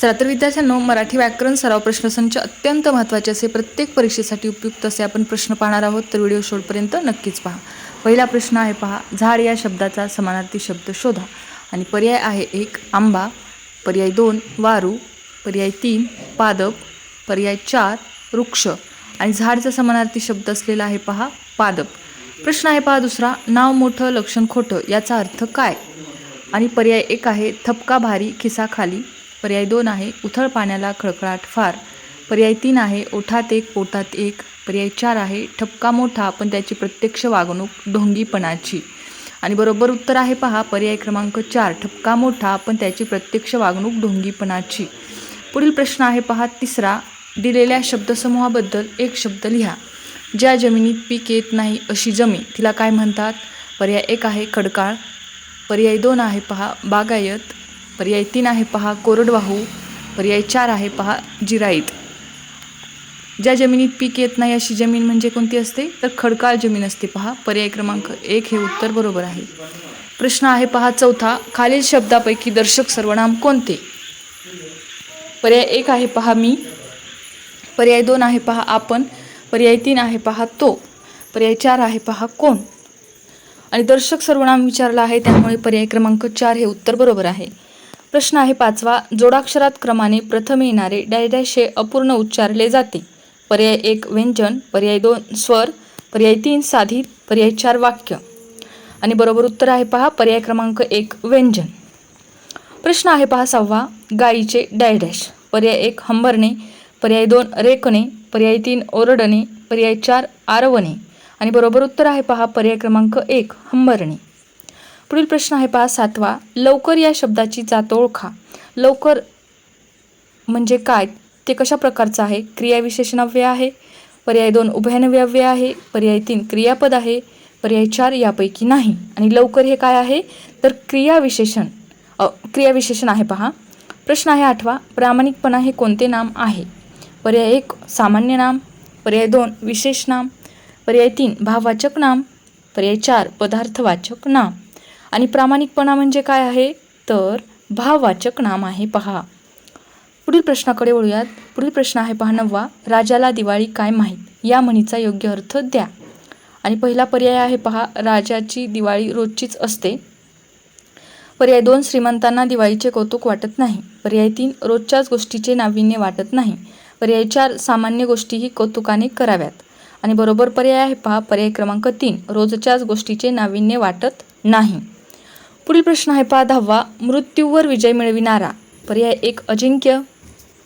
चला तर विद्यार्थ्यांनो मराठी व्याकरण सराव प्रश्नसंच अत्यंत महत्त्वाचे असे प्रत्येक परीक्षेसाठी उपयुक्त असे आपण प्रश्न पाहणार आहोत. तर व्हिडिओ शेवटपर्यंत नक्कीच पहा. पहिला प्रश्न आहे पहा झाड या शब्दाचा समानार्थी शब्द शोधा. आणि पर्याय आहे एक आंबा. पर्याय दोन वारू. पर्याय तीन पादप. पर्याय चार वृक्ष. आणि झाडचा समानार्थी शब्द असलेला आहे पहा पादप. प्रश्न आहे पहा दुसरा नाव मोठं लक्षण खोटं याचा अर्थ काय? आणि पर्याय एक आहे थपका भारी खिसा खाली. पर्याय दोन आहे उथळ पाण्याला खळखळाट फार. पर्याय तीन आहे ओठात एक पोटात एक. पर्याय चार आहे ठपका मोठा पण त्याची प्रत्यक्ष वागणूक ढोंगीपणाची. आणि बरोबर उत्तर आहे पहा पर्याय क्रमांक चार ठपका मोठा पण त्याची प्रत्यक्ष वागणूक ढोंगीपणाची. पुढील प्रश्न आहे पहा तिसरा दिलेल्या शब्दसमूहाबद्दल एक शब्द लिहा. ज्या जमिनीत पीक येत नाही अशी जमीन. तिला काय म्हणतात? पर्याय एक आहे खडकाळ. पर्याय दोन आहे पहा बागायत. पर्याय तीन आहे पहा कोरडवाहू. पर्याय चार आहे पहा जिराईत. ज्या जमिनीत पीक येत नाही अशी जमीन म्हणजे कोणती असते? तर खडकाळ जमीन असते पहा. पर्याय क्रमांक एक हे उत्तर बरोबर आहे. प्रश्न आहे पहा चौथा. खालील शब्दापैकी दर्शक सर्वनाम कोणते? पर्याय एक आहे पहा मी. पर्याय दोन आहे पहा आपण. पर्याय तीन आहे पहा तो. पर्याय चार आहे पहा कोण? आणि दर्शक सर्वनाम विचारला आहे त्यामुळे पर्याय क्रमांक चार हे उत्तर बरोबर आहे. प्रश्न आहे पाचवा. जोडाक्षरात क्रमाने प्रथम येणारे डॅश हे अपूर्ण उच्चारले जाते. पर्याय एक व्यंजन. पर्याय दोन स्वर. पर्याय तीन साधित पर्याय चार वाक्य. आणि बरोबर उत्तर आहे पहा पर्याय क्रमांक एक व्यंजन. प्रश्न आहे पहा सहावा गायीचे डायडॅश पर्याय एक हंबरणे. पर्याय दोन रेकणे. पर्याय तीन ओरडणे. पर्याय चार आरवणे. आणि बरोबर उत्तर आहे पहा पर्याय क्रमांक एक हंबरणे. पुढील प्रश्न आहे पहा सातवा. लवकर या शब्दाची जात ओळखा. लवकर म्हणजे काय? ते कशा प्रकारचं आहे? क्रियाविशेषणाव्य आहे. पर्याय दोन उभयनव्यव्य आहे. पर्याय तीन क्रियापद आहे. पर्याय चार यापैकी नाही. आणि लवकर हे काय आहे? तर क्रियाविशेषण क्रियाविशेषण आहे पहा. प्रश्न आहे आठवा. प्रामाणिकपणा हे कोणते नाम आहे? पर्याय एक सामान्य नाम. पर्याय दोन विशेष नाम. पर्याय तीन भाववाचक नाम. पर्याय चार पदार्थवाचक नाम. आणि प्रामाणिकपणा म्हणजे काय आहे? तर भाववाचक नाम आहे. पहा. पुढील प्रश्नाकडे वळूयात. पुढील प्रश्न आहे पहा नववा. राजाला दिवाळी काय माहीत? या म्हणीचा योग्य अर्थ द्या. आणि पहिला पर्याय आहे पहा. राजाची दिवाळी रोजचीच असते. पर्याय दोन श्रीमंतांना दिवाळीचे कौतुक वाटत नाही. पर्याय तीन रोजच्याच गोष्टीचे नाविन्य वाटत नाही. पर्याय चार सामान्य गोष्टीही कौतुकाने कराव्यात. आणि बरोबर पर्याय आहे पहा. पर्याय क्रमांक तीन रोजच्याच गोष्टीचे नाविन्य वाटत नाही. पुढील प्रश्न आहे पहा दहावा मृत्यूवर विजय मिळविणारा. पर्याय एक अजिंक्य.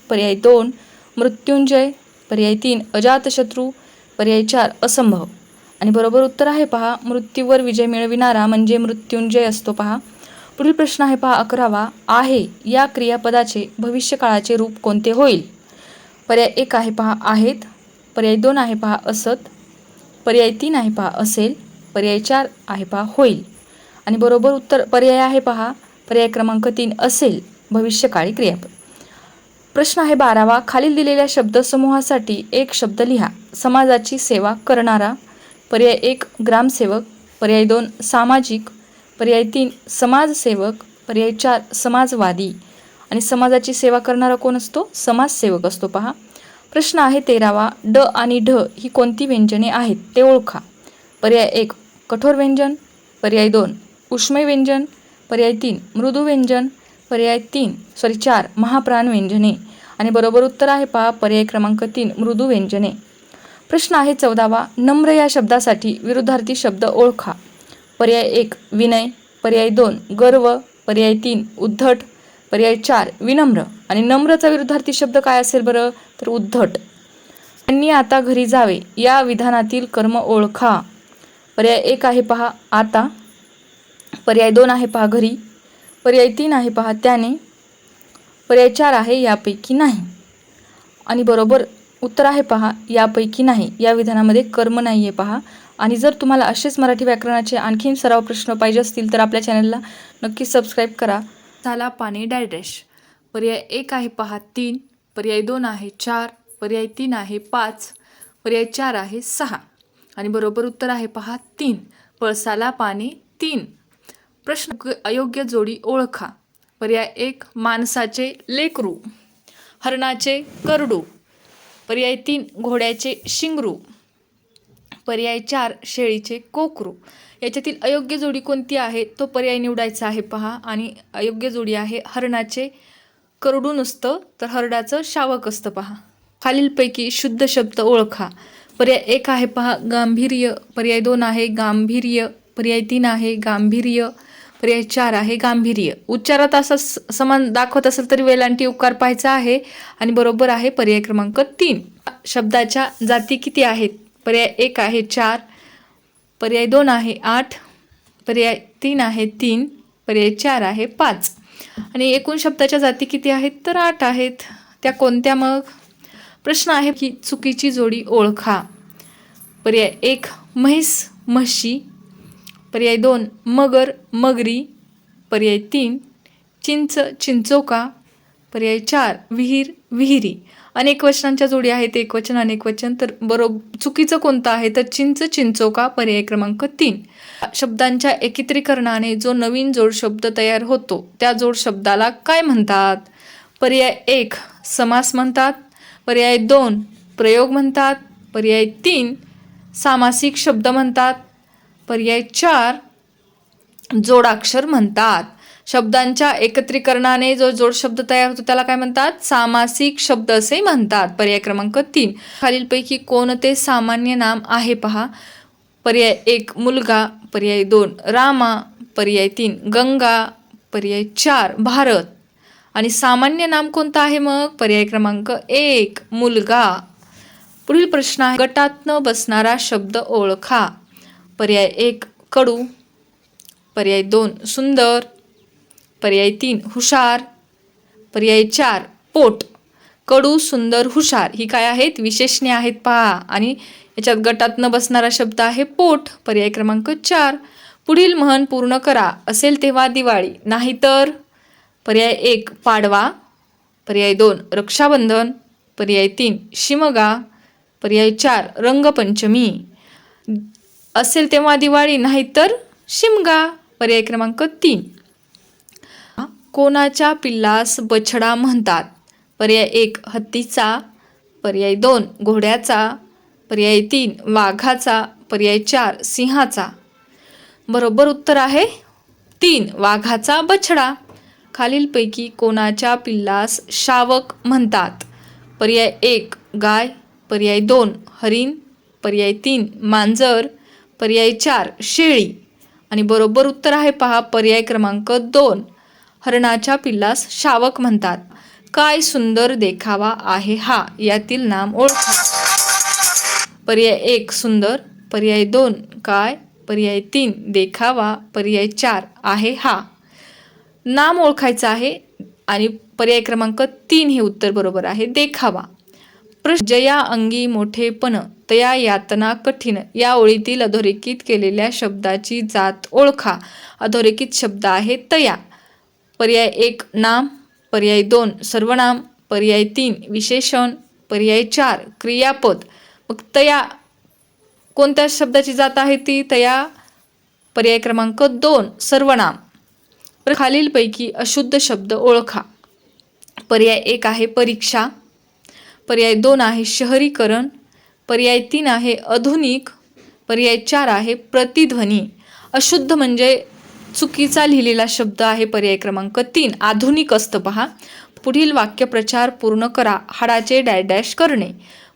पर्याय दोन मृत्युंजय. पर्याय तीन अजातशत्रू. पर्याय चार असंभव. आणि बरोबर उत्तर आहे पहा मृत्यूवर विजय मिळविणारा म्हणजे मृत्युंजय असतो पहा. पुढील प्रश्न आहे पहा अकरावा. आहे या क्रियापदाचे भविष्यकाळाचे रूप कोणते होईल? पर्याय एक आहे पहा आहेत. पर्याय दोन आहे पहा असत. पर्याय तीन आहे पहा असेल. पर्याय चार आहे पहा होईल. आणि बरोबर उत्तर पर्याय आहे पहा. पर्याय क्रमांक तीन असेल भविष्यकाळी क्रियापद. प्रश्न आहे बारावा. खालील दिलेल्या शब्दसमूहासाठी एक शब्द लिहा. समाजाची सेवा करणारा. पर्याय एक ग्रामसेवक. पर्याय दोन सामाजिक. पर्याय तीन समाजसेवक. पर्याय चार समाजवादी. आणि समाजाची सेवा करणारा कोण असतो? समाजसेवक असतो पहा. प्रश्न आहे तेरावा. ड आणि ढ ही कोणती व्यंजने आहेत? ते ओळखा. पर्याय एक कठोर व्यंजन. पर्याय दोन उष्मे व्यंजन पर्याय तीन मृदू व्यंजन पर्याय तीन सॉरी चार महाप्राण व्यंजने. आणि बरोबर उत्तर आहे पहा पर्याय क्रमांक तीन मृदू व्यंजने. प्रश्न आहे चौदावा नम्र या शब्दासाठी विरुद्धार्थी शब्द ओळखा. पर्याय एक विनय. पर्याय दोन गर्व. पर्याय तीन उद्धट. पर्याय चार विनम्र. आणि नम्रचा विरुद्धार्थी शब्द काय असेल बरं? तर उद्धट. त्यांनी आता घरी जावे या विधानातील कर्म ओळखा. पर्याय एक आहे पहा आता. पर्याय दोन आहे पहा घरी. पर्याय तीन आहे पहा त्याने. पर्याय चार आहे यापैकी नाही. आणि बरोबर उत्तर आहे पहा यापैकी नाही. या विधानामध्ये कर्म नाही आहे पहा. आणि जर तुम्हाला असेच मराठी व्याकरणाचे आणखीन सराव प्रश्न पाहिजे असतील तर आपल्या चॅनलला नक्की सबस्क्राईब करा. झाला पाणी डायडॅश पर्याय एक आहे पहा तीन. पर्याय दोन आहे चार. पर्याय तीन आहे पाच. पर्याय चार आहे सहा. आणि बरोबर उत्तर आहे पहा तीन. पळसाला पाणी तीन. प्रश्न अयोग्य जोडी ओळखा. पर्याय एक माणसाचे लेकरू. हरणाचे करडू. पर्याय तीन घोड्याचे शिंगरू. पर्याय चार शेळीचे कोकरू. याच्यातील अयोग्य जोडी कोणती आहे? तो पर्याय निवडायचा आहे पहा. आणि अयोग्य जोडी आहे हरणाचे करडू नसतं तर हरडाचं शावक असतं पहा. खालीलपैकी शुद्ध शब्द ओळखा. पर्याय एक आहे पहा गांभीर्य. पर्याय दोन आहे गांभीर्य. पर्याय तीन आहे गांभीर्य. पर्याय चार आहे गांभीर्य. उच्चारात असा स- समान दाखवत असेल तरी वेलांटी उकार पाहायचा आहे आणि बरोबर आहे पर्याय क्रमांक तीन. शब्दाच्या जाती किती आहेत? पर्याय एक आहे चार पर्याय दोन आहे आठ पर्याय तीन आहे तीन पर्याय चार आहे पाच. आणि एकूण शब्दाच्या जाती किती आहेत? तर आठ आहेत. त्या कोणत्या मग? प्रश्न आहे की चुकीची जोडी ओळखा. पर्याय एक म्हैस म्हशी पर्याय दोन मगर मगरी पर्याय तीन चिंच चिंचोका पर्याय चार विहीर विहिरी. अनेक वचनांच्या जोडी आहेत एक वचन अनेक वचन. तर बरोबर चुकीचं कोणतं आहे? तर चिंच चिंचोका पर्याय क्रमांक तीन. शब्दांच्या एकत्रीकरणाने जो नवीन जोड शब्द तयार होतो त्या जोड शब्दाला काय म्हणतात? पर्याय एक समास म्हणतात. पर्याय दोन प्रयोग म्हणतात. पर्याय तीन सामासिक शब्द म्हणतात. पर्याय चार जोडाक्षर म्हणतात. शब्दांच्या एकत्रीकरणाने जो जोड शब्द तयार होतो त्याला काय म्हणतात? सामासिक शब्द असे म्हणतात. पर्याय क्रमांक तीन. खालीलपैकी कोणते सामान्य नाम आहे पहा. पर्याय एक मुलगा. पर्याय दोन रामा. पर्याय तीन गंगा. पर्याय चार भारत. आणि सामान्य नाम कोणतं आहे मग? पर्याय क्रमांक एक मुलगा. पुढील प्रश्न आहे गटातनं बसणारा शब्द ओळखा. पर्याय एक कडू. पर्याय दोन सुंदर. पर्याय तीन हुशार. पर्याय चार पोट. कडू सुंदर हुशार ही काय आहेत? विशेषणे आहेत पहा. आणि याच्यात गटात न बसणारा शब्द आहे पोट. पर्याय क्रमांक चार. पुढील म्हण पूर्ण करा. असेल तेव्हा दिवाळी. नाहीतर पर्याय एक पाडवा. पर्याय दोन रक्षाबंधन. पर्याय तीन शिमगा. पर्याय चार रंगपंचमी. असेल तेव्हा दिवाळी नाहीतर शिमगा. पर्याय क्रमांक तीन. कोणाच्या पिल्लास बछडा म्हणतात? पर्याय एक हत्तीचा. पर्याय दोन घोड्याचा. पर्याय तीन वाघाचा. पर्याय चार सिंहाचा. बरोबर उत्तर आहे तीन वाघाचा बछडा. खालीलपैकी कोणाच्या पिल्लास शावक म्हणतात? पर्याय एक गाय. पर्याय दोन हरिण. पर्याय तीन मांजर. पर्याय चार शेळी. आणि बरोबर उत्तर आहे पहा पर्याय क्रमांक दोन. हरणाच्या पिल्लास शावक म्हणतात. काय सुंदर देखावा आहे हा यातील नाम ओळखा. पर्याय एक सुंदर. पर्याय दोन काय? पर्याय तीन देखावा. पर्याय चार आहे हा. नाम ओळखायचं आहे आणि पर्याय क्रमांक तीन हे उत्तर बरोबर आहे देखावा. प्रश्न जया अंगी मोठेपण. या यातना कठीण. या ओळीतील अधोरेखित केलेल्या शब्दाची जात ओळखा. अधोरेखित शब्द आहे तया. पर्याय एक नाम. पर्याय दोन सर्वनाम. पर्याय तीन विशेषण. पर्याय चार क्रियापद. मग तया कोणत्या शब्दाची जात आहे ती? तया. पर्याय क्रमांक दोन सर्वनाम. तर खालीलपैकी अशुद्ध शब्द ओळखा. पर्याय एक आहे परीक्षा. पर्याय दोन आहे शहरीकरण. पर्याय तीन आहे आधुनिक पर्याय चार आहे प्रतिध्वनी. अशुद्ध म्हणजे चुकीचा लिहिलेला शब्द आहे पर्याय क्रमांक तीन. आधुनिक असतं पहा. पुढील वाक्यप्रचार पूर्ण करा. हाडाचे डॅश डॅश करणे.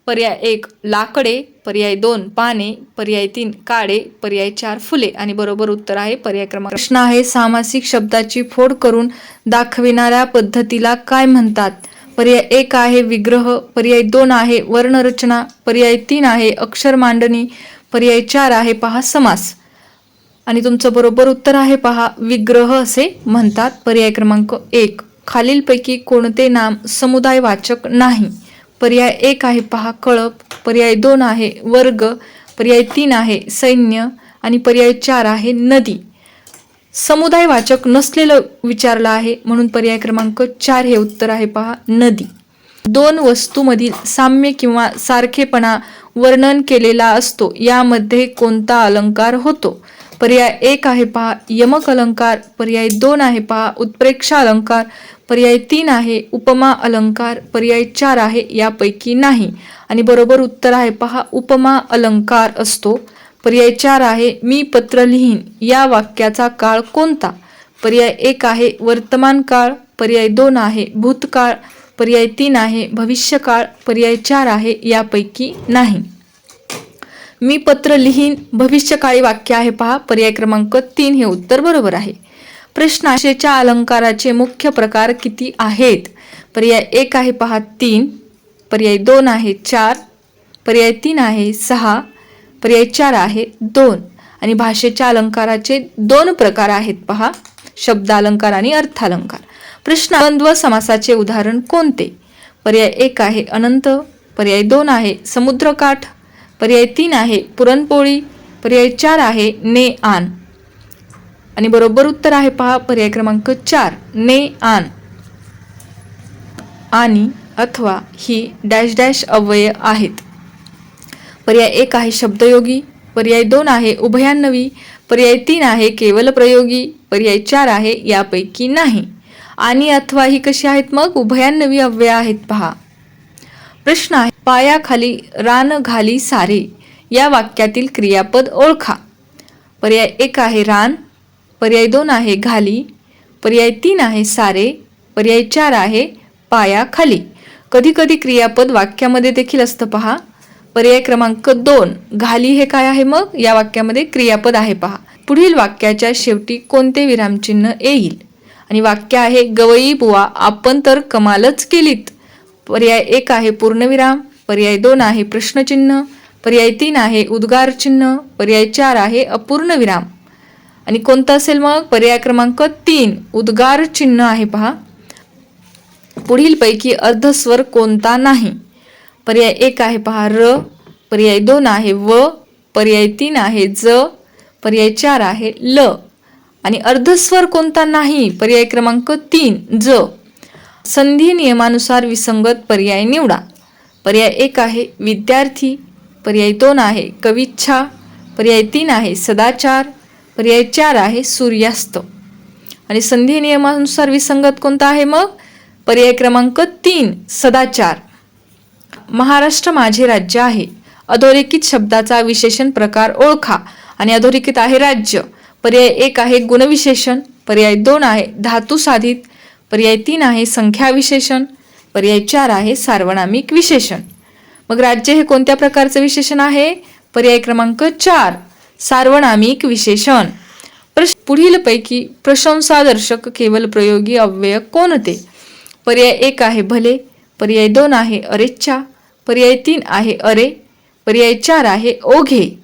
पर्याय एक लाकडे. पर्याय दोन पाने. पर्याय तीन काळे पर्याय चार फुले. आणि बरोबर उत्तर आहे पर्याय क्रमांक प्रश्न आहे सामासिक शब्दाची फोड करून दाखविणाऱ्या पद्धतीला काय म्हणतात? पर्याय एक आहे विग्रह पर्याय दोन आहे वर्णरचना पर्याय तीन आहे अक्षर मांडणी पर्याय चार आहे पहा समास. आणि तुमचं बरोबर उत्तर आहे पहा विग्रह असे म्हणतात. पर्याय क्रमांक एक. खालीलपैकी कोणते नाम समुदायवाचक नाही? पर्याय एक आहे पहा कळप. पर्याय दोन आहे वर्ग. पर्याय तीन आहे सैन्य. आणि पर्याय चार आहे नदी. समुदाय वाचक नसलेलं विचारलं आहे म्हणून पर्याय क्रमांक चार हे उत्तर आहे पहा. नदी. दोन वस्तूमधील साम्य किंवा सारखेपणा वर्णन केलेला असतो. यामध्ये कोणता अलंकार होतो? पर्याय एक आहे पहा. यमक अलंकार. पर्याय दोन आहे पहा. उत्प्रेक्षा अलंकार. पर्याय तीन आहे उपमा अलंकार. पर्याय चार आहे यापैकी नाही. आणि बरोबर उत्तर आहे पहा. उपमा अलंकार असतो. पर्याय चार आहे मी पत्र लिहीन. या वाक्याचा काळ कोणता? पर्याय एक आहे वर्तमान काळ. पर्याय दोन आहे भूतकाळ. पर्याय तीन आहे भविष्यकाळ. पर्याय चार आहे यापैकी नाही. मी पत्र लिहीन भविष्यकाळी वाक्य आहे पहा. पर्याय क्रमांक तीन हे उत्तर बरोबर आहे. प्रश्न आशेच्या अलंकाराचे मुख्य प्रकार किती आहेत? पर्याय एक आहे पहा तीन. पर्याय दोन आहे चार. पर्याय तीन आहे सहा. पर्याय चार आहे दोन. आणि भाषेच्या अलंकाराचे दोन प्रकार आहेत पहा. शब्द अलंकार आणि अर्थालंकार. प्रश्न द्वंद्व समासाचे उदाहरण कोणते? पर्याय एक आहे अनंत. पर्याय दोन आहे समुद्रकाठ. पर्याय तीन आहे पुरणपोळी. पर्याय चार आहे ने आन. आणि बरोबर उत्तर आहे पहा पर्याय क्रमांक चार ने आन. आणि अथवा ही डॅश डॅश अव्यय आहेत. पर्याय एक आहे शब्दयोगी पर्याय दोन आहे उभयान्नवी पर्याय तीन आहे केवल प्रयोगी पर्याय चार आहे यापैकी नाही. आणि अथवा ही कशी आहेत मग? उभयान्नवी अव्यय आहेत पहा. प्रश्न आहे पायाखाली रान घाली सारे या वाक्यातील क्रियापद ओळखा. पर्याय एक आहे रान पर्याय दोन आहे घाली पर्याय तीन आहे सारे पर्याय चार आहे पायाखाली कधी कधी क्रियापद वाक्यामध्ये देखील असतं पहा. पर्याय क्रमांक दोन घाली हे काय आहे मग? या वाक्यामध्ये क्रियापद आहे पहा. पुढील वाक्याच्या शेवटी कोणते विरामचिन्ह येईल? आणि वाक्य आहे गवई बुवा आपण तर कमालच केलीत. पर्याय एक आहे पूर्णविराम पर्याय दोन आहे प्रश्नचिन्ह पर्याय तीन आहे उद्गार चिन्ह पर्याय चार आहे अपूर्ण विराम. आणि कोणता असेल मग? पर्याय क्रमांक तीन उद्गार चिन्ह आहे पहा. पुढीलपैकी अर्धस्वर कोणता नाही? पर्याय एक आहे पहा र पर्याय दोन आहे व पर्याय तीन आहे ज पर्याय चार आहे ल. आणि अर्धस्वर कोणता नाही? पर्याय क्रमांक तीन ज. संधी नियमानुसार विसंगत पर्याय निवडा. पर्याय एक आहे विद्यार्थी पर्याय दोन आहे कविच्छा पर्याय तीन आहे सदाचार पर्याय चार आहे सूर्यास्त. आणि संधी नियमानुसार विसंगत कोणता आहे मग? पर्याय क्रमांक तीन सदाचार. महाराष्ट्र माझे राज्य आहे. अधोरेखित शब्दाचा विशेषण प्रकार ओळखा आणि अधोरेखित आहे राज्य. पर्याय एक आहे गुणविशेषण पर्याय दोन आहे धातू साधित पर्याय तीन आहे संख्या विशेषण पर्याय चार आहे सार्वनामिक विशेषण. मग राज्य हे कोणत्या प्रकारचं विशेषण आहे? पर्याय क्रमांक चार सार्वनामिक विशेषण. प्रश पुढीलपैकी प्रशंसादर्शक केवल प्रयोगी अव्यय कोणते? पर्याय एक आहे भले पर्याय दोन आहे अरेच्छा पर्याय तीन आहे अरे. पर्याय चार आहे ओघे.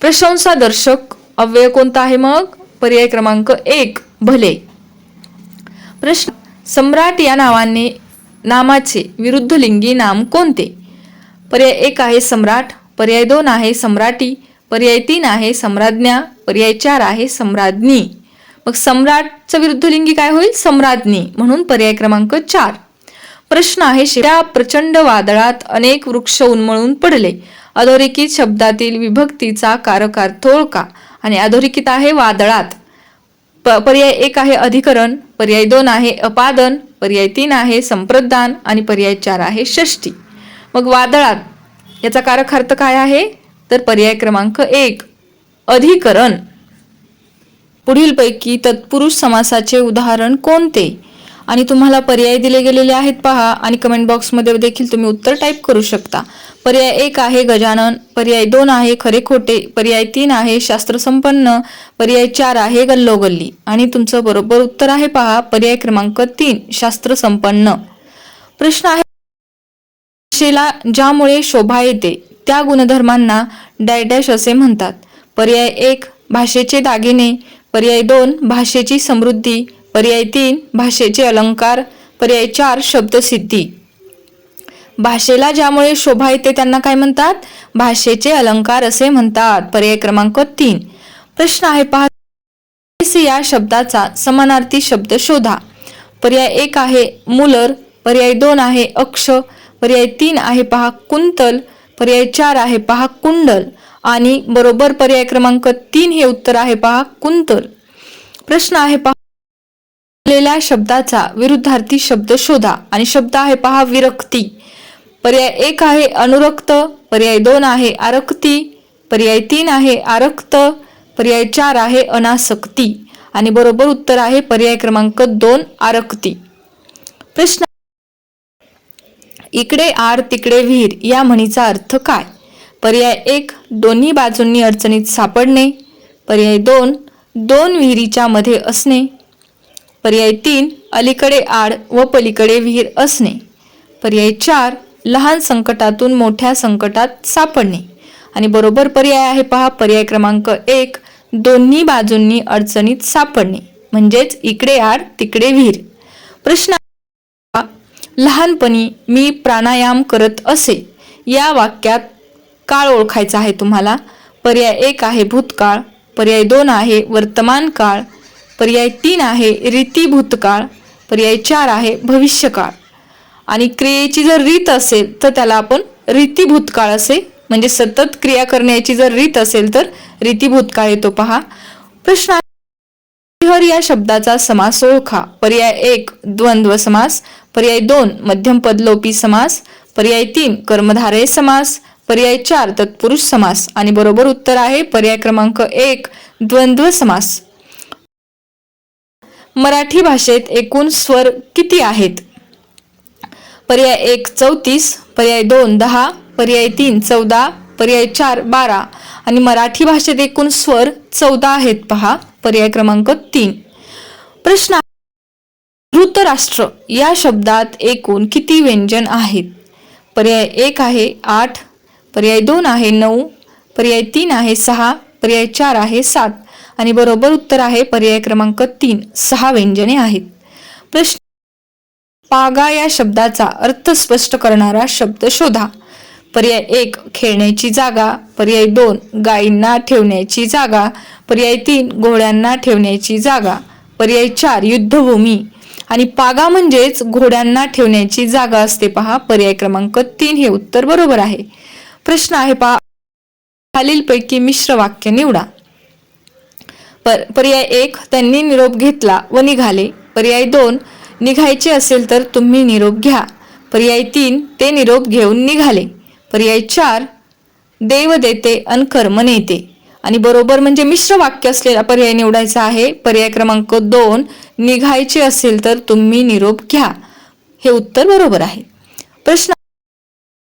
प्रशंसा दर्शक अव्यय कोणता आहे मग? पर्याय क्रमांक एक भले. प्रश्न सम्राट या नावाने नामाचे विरुद्ध लिंगी नाम कोणते? पर्याय एक आहे सम्राट पर्याय दोन आहे सम्राटी पर्याय तीन आहे सम्राज्ञा पर्याय चार आहे सम्राज्ञी. मग सम्राटचं विरुद्ध लिंगी काय होईल? सम्राज्ञी. म्हणून पर्याय क्रमांक चार. प्रश्न आहे त्या प्रचंड वादळात अनेक वृक्ष उन्मळून पडले. अधोरेखित शब्दातील विभक्तीचा कारकार थोळका आणि अधोरेखित आहे वादळात. प पर्याय एक आहे अधिकरण पर्याय दोन आहे अपादन पर्याय तीन आहे संप्रदान आणि पर्याय चार आहे षष्टी. मग वादळात याचा कारक अर्थ काय आहे? तर पर्याय क्रमांक एक अधिकरण. पुढीलपैकी तत्पुरुष समासाचे उदाहरण कोणते? आणि तुम्हाला पर्याय दिले गेलेले आहेत पहा आणि कमेंट बॉक्समध्ये देखील तुम्ही उत्तर टाईप करू शकता. पर्याय एक आहे गजानन पर्याय दोन आहे खरे खोटे पर्याय तीन आहे शास्त्रसंपन्न पर्याय चार आहे गल्लोगल्ली. आणि तुमचं बरोबर उत्तर आहे पहा पर्याय क्रमांक तीन शास्त्रसंपन्न प्रश्न आहे भाषेला ज्यामुळे शोभा येते त्या गुणधर्मांना डॅडॅश असे म्हणतात. पर्याय एक भाषेचे दागिने. पर्याय दोन भाषेची समृद्धी. पर्याय तीन भाषेचे अलंकार. पर्याय चार शब्दसिद्धी. भाषेला ज्यामुळे शोभा येते त्यांना काय म्हणतात? भाषेचे अलंकार असे म्हणतात. पर्याय क्रमांक तीन. प्रश्न आहे पहा. या शब्दाचा समानार्थी शब्द शोधा. पर्याय एक आहे मुलर. पर्याय दोन आहे अक्ष. पर्याय तीन आहे पहा कुंतल. पर्याय चार आहे पहा कुंडल. आणि बरोबर पर्याय क्रमांक तीन हे उत्तर आहे पहा कुंतल. प्रश्न आहे पहा. दिलेल्या शब्दाचा विरुद्धार्थी शब्द शोधा. आणि शब्द आहे पहा विरक्ती. पर्याय एक आहे अनुरक्त. पर्याय दोन आहे आरक्ती. पर्याय तीन आहे आरक्त. पर्याय चार आहे अनासक्ती. आणि बरोबर उत्तर आहे पर्याय क्रमांक दोन आरक्ती. प्रश्न इकडे आर तिकडे विहीर या म्हणीचा अर्थ काय? पर्याय एक दोन्ही बाजूंनी अडचणीत सापडणे. पर्याय दोन दोन विहिरीच्या मध्ये असणे. पर्याय तीन अलीकडे आड व पलीकडे विहीर असणे. पर्याय चार लहान संकटातून मोठ्या संकटात सापडणे. आणि बरोबर पर्याय आहे पहा पर्याय क्रमांक एक दोन्ही बाजूंनी अडचणीत सापडणे. म्हणजेच इकडे आड तिकडे विहीर. प्रश्न लहानपणी मी प्राणायाम करत असे. या वाक्यात काळ ओळखायचा आहे तुम्हाला. पर्याय एक आहे भूतकाळ पर्याय दोन आहे वर्तमान काळ पर्याय तीन आहे रीती भूतकाळ पर्याय चार आहे भविष्यकाळ. आणि क्रियेची जर रीत असेल तर त्याला आपण रीती भूतकाळ असे म्हणजे सतत क्रिया करण्याची जर रीत असेल तर रीती भूतकाळ येतो पहा. प्रश्न आहे, हरिहर या शब्दाचा समास ओळखा. पर्याय एक द्वंद्व समास. पर्याय दोन मध्यम पदलोपी समास. पर्याय तीन कर्मधारय समास. पर्याय चार तत्पुरुष समास. आणि बरोबर उत्तर आहे पर्याय क्रमांक एक द्वंद्व समास. मराठी भाषेत एकूण स्वर किती आहेत? पर्याय एक चौतीस. पर्याय दोन दहा. पर्याय तीन चौदा. पर्याय चार बारा. आणि मराठी भाषेत एकूण स्वर चौदा आहेत पहा. पर्याय क्रमांक तीन. प्रश्न धृतराष्ट्र या शब्दात एकूण किती व्यंजन आहेत? पर्याय एक आहे आठ. पर्याय दोन आहे नऊ. पर्याय तीन आहे सहा. पर्याय चार आहे सात. आणि बरोबर उत्तर आहे पर्याय क्रमांक तीन सहा व्यंजने आहेत. प्रश्न पागा या शब्दाचा अर्थ स्पष्ट करणारा शब्द शोधा. पर्याय एक खेळण्याची जागा. पर्याय दोन गायींना ठेवण्याची जागा. पर्याय तीन घोड्यांना ठेवण्याची जागा. पर्याय चार युद्धभूमी. आणि पागा म्हणजेच घोड्यांना ठेवण्याची जागा असते पहा. पर्याय क्रमांक तीन हे उत्तर बरोबर आहे. प्रश्न आहे पहा. खालीलपैकी मिश्र वाक्य निवडा. पर पर्याय एक त्यांनी निरोप घेतला व निघाले. पर्याय दोन निघायचे असेल तर तुम्ही निरोप घ्या. पर्याय तीन ते निरोप घेऊन निघाले. पर्याय चार देव देते अन कर्म नेते. आणि बरोबर म्हणजे मिश्र वाक्य असलेला पर्याय निवडायचा आहे. पर्याय क्रमांक दोन निघायचे असेल तर तुम्ही निरोप घ्या. हे उत्तर बरोबर आहे. प्रश्न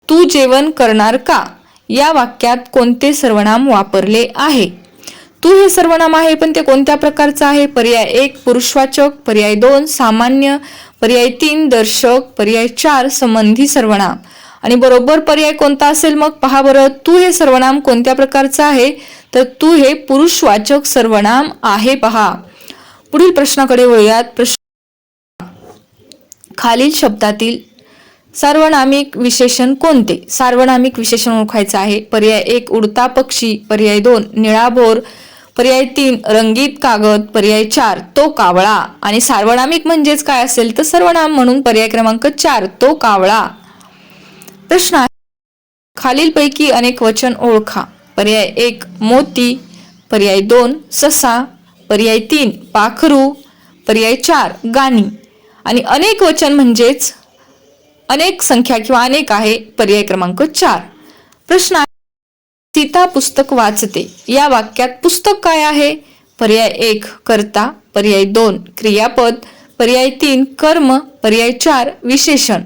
तू जेवण करणार का? या वाक्यात कोणते सर्वनाम वापरले आहे? तू हे सर्वनाम आहे पण ते कोणत्या प्रकारचं आहे? पर्याय एक पुरुषवाचक पर्याय दोन सामान्य पर्याय तीन दर्शक पर्याय चार संबंधी सर्वनाम आणि बरोबर पर्याय कोणता असेल मग? पहा बरं तू हे सर्वनाम कोणत्या प्रकारचं आहे? तर तू हे पुरुषवाचक सर्वनाम आहे पहा. पुढील प्रश्नाकडे वळूयात. प्रश्न खालील शब्दातील सार्वनामिक विशेषण कोणते? सार्वनामिक विशेषण ओळखायचं आहे. पर्याय एक उडता पक्षी. पर्याय दोन निळाभोर पर्याय तीन रंगीत कागद पर्याय चार तो कावळा. आणि सार्वनामिक म्हणजेच काय असेल तर सर्वनाम म्हणून पर्याय क्रमांक चार तो कावळा. प्रश्न खालीलपैकी अनेक वचन ओळखा. पर्याय एक मोती. पर्याय दोन ससा. पर्याय तीन पाखरू. पर्याय चार गाणी. आणि अनेक वचन म्हणजेच अनेक संख्या किंवा अनेक आहे पर्याय क्रमांक चार. प्रश्न आहे सीता पुस्तक वाचते. या वाक्यात पुस्तक काय आहे? पर्याय एक कर्ता. पर्याय दोन क्रियापद. पर्याय तीन कर्म. पर्याय चार विशेषण.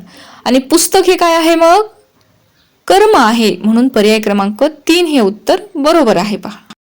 आणि पुस्तक हे काय आहे मग? कर्म आहे. म्हणून पर्याय क्रमांक तीन हे उत्तर बरोबर आहे पहा.